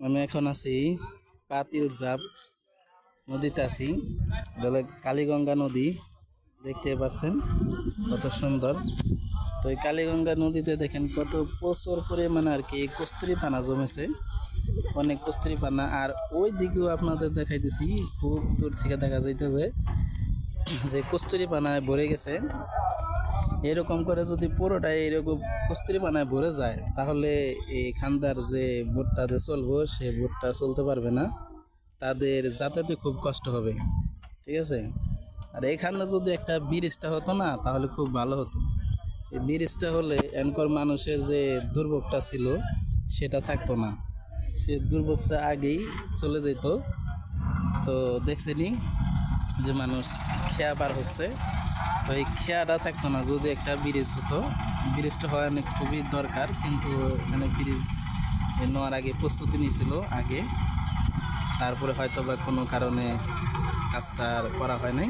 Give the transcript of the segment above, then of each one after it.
আমি এখন আছি পাতিল জাপ নদীতে আছি। কালীগঙ্গা নদী দেখতে পাচ্ছেন কত সুন্দর। তো এই কালীগঙ্গা নদীতে দেখেন কত প্রচুর পরিমাণে আর কি কস্তুরি পানা জমেছে, অনেক কস্তুরি পানা আর ওই দিকেও আপনাদের দেখাইতেছি, খুব দূর থেকে দেখা যাইতেছে যে কস্তুরি পানায় ভরে গেছে। এরকম করে যদি পুরোটাই এরকম কস্তুরি পানায় ভরে যায়, তাহলে এই খান্দার যে বোটটাতে চলবো, সে বোটটা চলতে পারবে না। তাদের যাতায়াতে খুব কষ্ট হবে, ঠিক আছে? আর এখানে যদি একটা ব্রিজটা হতো না, তাহলে খুব ভালো হতো। এই ব্রিজটা হলে এনকর মানুষের যে দুর্ভোগটা ছিল, সেটা থাকতো না। সে দুর্ভোগটা আগেই চলে যেত। তো দেখছেনি যে মানুষ খেয়া পার হচ্ছে, তো এই খেয়াটা থাকতো না। যদি একটা ব্রিজ হতো, ব্রিজটা হয় অনেক খুবই দরকার, কিন্তু এখানে ব্রিজ নেওয়ার আগে, প্রস্তুতি নিয়েছিল আগে। তারপরে হয়তো বা কোনো কারণে কাজটা করা হয় নাই।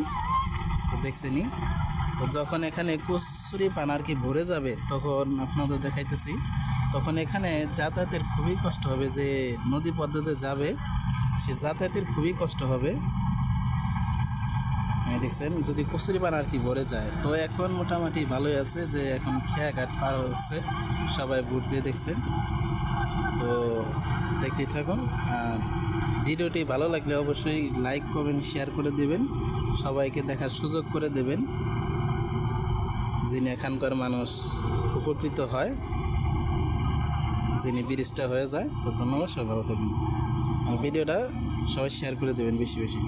তো দেখছেনি তো যখন এখানে কচুরি পানা আর কি ভরে যাবে, তখন আপনাদের দেখাইতেছি, তখন এখানে যাতায়াতের খুবই কষ্ট হবে। যে নদী পদ্ধতিতে যাবে, সে যাতায়াতের খুবই কষ্ট হবে। দেখছেন, যদি কচুরি পানা আর কি ভরে যায়, তো এখন মোটামুটি ভালোই আছে যে এখন খেয়াঘাট পার হচ্ছে, সবাই ভোট দিয়ে দেখছেন। তো দেখতেই থাকুন, আর ভিডিওটি ভালো লাগলে অবশ্যই লাইক, কমেন্ট, শেয়ার করে দেবেন, সবাইকে দেখার সুযোগ করে দেবেন, যিনি এখানকার মানুষ উপকৃত হয়, যিনি ব্রিজটা হয়ে যায়, তো ধন্যবাদ, সবাই ভালো থাকবেন। আর ভিডিওটা সবাই শেয়ার করে দেবেন বেশি বেশি।